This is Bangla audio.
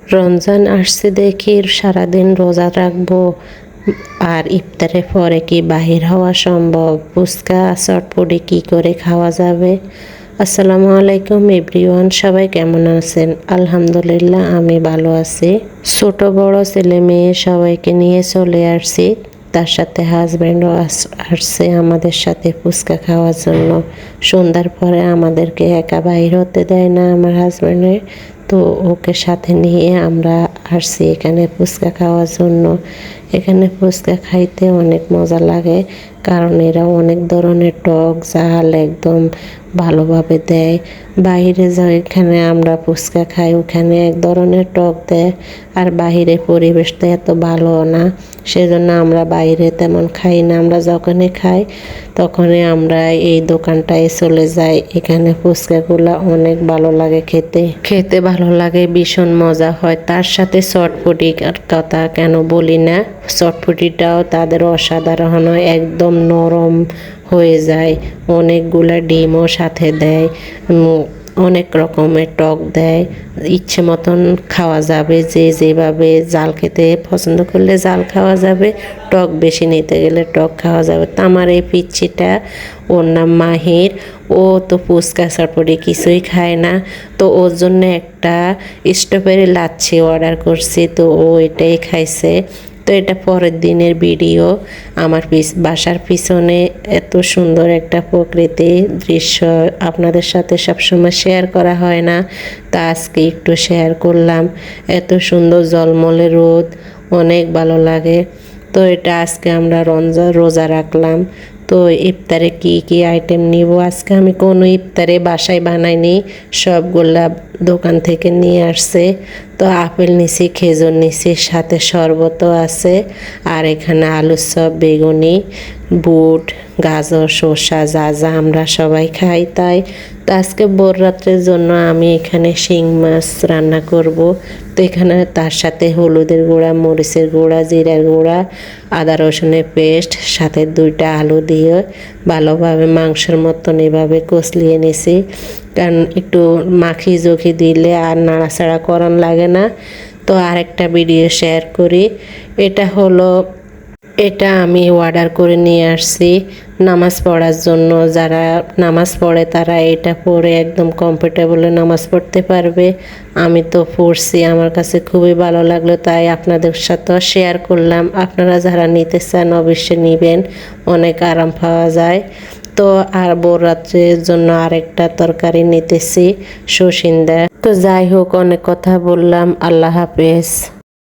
রমজান আসছে দেখি সারাদিন রোজা রাখব, আর ইফতারের পরে কি বাহির হওয়া সম্ভব? ফুচকা, চটপটি কি করে খাওয়া যাবে? আসসালামু আলাইকুম এভরিওয়ান, সবাই কেমন আছেন? আলহামদুলিল্লাহ, আমি ভালো আছি। ছোট বড় ছেলে মেয়ে সবাইকে নিয়ে চলে আসছি। তার সাথে হাজব্যান্ডও আসছে আমাদের সাথে ফুচকা খাওয়ার জন্য। সন্ধ্যার পরে আমাদেরকে একা বাইর হতে দেয় না আমার হাজব্যান্ডে তো ওকে সাথে নিয়ে আমরা আসছি এখানে ফুচকা খাওয়ার জন্য। এখানে ফুচকা খাইতে অনেক মজা লাগে, কারণ এরা অনেক ধরনের টক ঝাল একদম ভালোভাবে দেয়। বাইরে যেখানে আমরা ফুচকা খাই, ওখানে এক ধরনের টক দেয়, আর বাহিরে পরিবেশটা এত ভালো না। সেজন্য আমরা বাইরে তেমন খাই না। আমরা যখনই খাই, তখনই আমরা এই দোকানটায় চলে যাই। এখানে ফুচকাগুলো অনেক ভালো লাগে খেতে। খেতে ভালো লাগে, ভীষণ মজা হয়। তার সাথে চটপটি কথা কেন বলি না, চটপটিটাও তাদের অসাধারণ হয়, একদম নরম হয়ে যায়। অনেকগুলো ডিমও সাথে দেয়। অনেক রকমের টক দেয়। ইচ্ছে মতন খাওয়া যাবে, যে যেভাবে জাল খেতে পছন্দ করলে জাল খাওয়া যাবে, টক বেশি নিতে গেলে টক খাওয়া যাবে। তো আমার এই পিচ্ছিটা, ওর নাম মাহির, ও তো ফুচকা চটপটি কিছুই খায় না। তো ওর জন্য একটা স্ট্রবেরি লাচ্ছি অর্ডার করছি, তো ও এটাই খাইছে। তো এটা পরের দিনের ভিডিও। আমার পিস বাসার পিছনে এত সুন্দর একটা প্রকৃতি দৃশ্য আপনাদের সাথে সবসময় শেয়ার করা হয় না। তা আজকে একটু শেয়ার করলাম। এত সুন্দর জলমলে রোদ, অনেক ভালো লাগে। তো এটা আজকে আমরা রঞ্জা রোজা রাখলাম। তো ইফতারে কি কি আইটেম নিব? আজকে আমি কোনো ইফতারে বাসায় বানাইনি, সবগুলা দোকান থেকে নিয়ে আসছে। তো আপেল নিছি, খেজুর নিছি, সাথে শরবতও আছে, আর এখানে আলুর সব বেগুনি। বুট, গাজর শসা যা যা আমরা সবাই খাই তাই। তো আজকে রাত্রের জন্য আমি এখানে শিং মাছ রান্না করব। তো এখানে তার সাথে হলুদের গুঁড়া, মরিচের গুঁড়া, জিরার গুঁড়া, আদা রসুনের পেস্ট, সাথে দুইটা আলু দিয়ে ভালোভাবে মাংসের মতন এভাবে কষলিয়ে নিছি। কারণ একটু মাখি জখি দিলে আর নাড়াচাড়া করান লাগে না। তো আরেকটা ভিডিও শেয়ার করি। এটা হলো এটা আমি অর্ডার করে নিয়ে আসছি। নামাজ পড়ার জন্য যারা নামাজ পড়ে তারা এটা পরে একদম কমফোর্টেবলে নামাজ পড়তে পারবে। আমি তো পড়ছি, আমার কাছে খুবই ভালো লাগল, তাই আপনাদের সাথেও শেয়ার করলাম। আপনারা যারা নিতে চান অবশ্যই নেবেন, অনেক আরাম পাওয়া যায়। তো আর বড় রাত্রের জন্য আরেকটা তরকারি নিতেছি, সুসিন্দা। তো যাই হোক, অনেক কথা বললাম, আল্লাহ হাফেজ।